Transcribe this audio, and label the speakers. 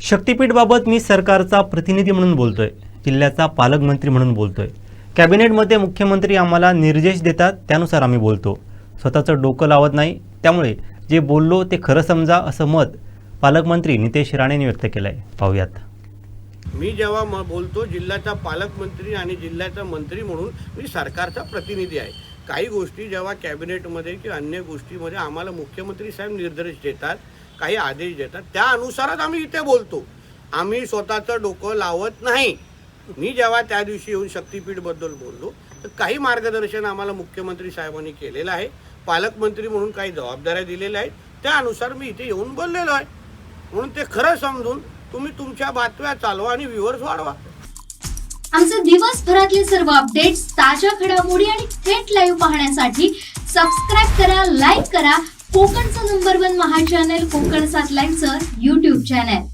Speaker 1: शक्तीपीठबाबत मी सरकारचा प्रतिनिधी म्हणून बोलतोय. जिल्ह्याचा पालकमंत्री म्हणून बोलतोय. कॅबिनेटमध्ये मुख्यमंत्री आम्हाला निर्देश देतात त्यानुसार आम्ही बोलतो. स्वतःचं डोकं लावत नाही. त्यामुळे जे बोललो ते खरं समजा असं मत पालकमंत्री नितेश राणेंनी व्यक्त केलं आहे पाहूयात.
Speaker 2: मी जेव्हा म बोलतो जिल्ह्याचा पालकमंत्री आणि जिल्ह्याचा मंत्री म्हणून मी सरकारचा प्रतिनिधी आहे. काही गोष्टी जेव्हा कॅबिनेटमध्ये किंवा अन्य गोष्टीमध्ये आम्हाला मुख्यमंत्री साहेब निर्देश देतात काही आदेश देतात. त्या अनुसारच आम्ही इथे बोलतो. आम्ही स्वतःचं डोकं लावत नाही. मी जेव्हा त्या दिवशी येऊन शक्तीपीठबद्दल बोललो तर काही मार्गदर्शन आम्हाला मुख्यमंत्री साहेबांनी केलेलं आहे. पालकमंत्री म्हणून काही जबाबदाऱ्या दिलेल्या आहेत. त्यानुसार मी इथे येऊन बोललेलो आहे. म्हणून ते खरं समजून तुम्ही तुमच्या बातम्या चालवा आणि व्ह्युअर्स वाढवा.
Speaker 3: आमचे दिवसभरातले सर्व अपडेट्स ताज्या घडामोडी आणि थेट लाईव्ह पाहण्यासाठी सबस्क्राईब करा लाईक करा कोकणचं नंबर वन महा चॅनल कोकण सात लाईनचं युट्यूब चॅनल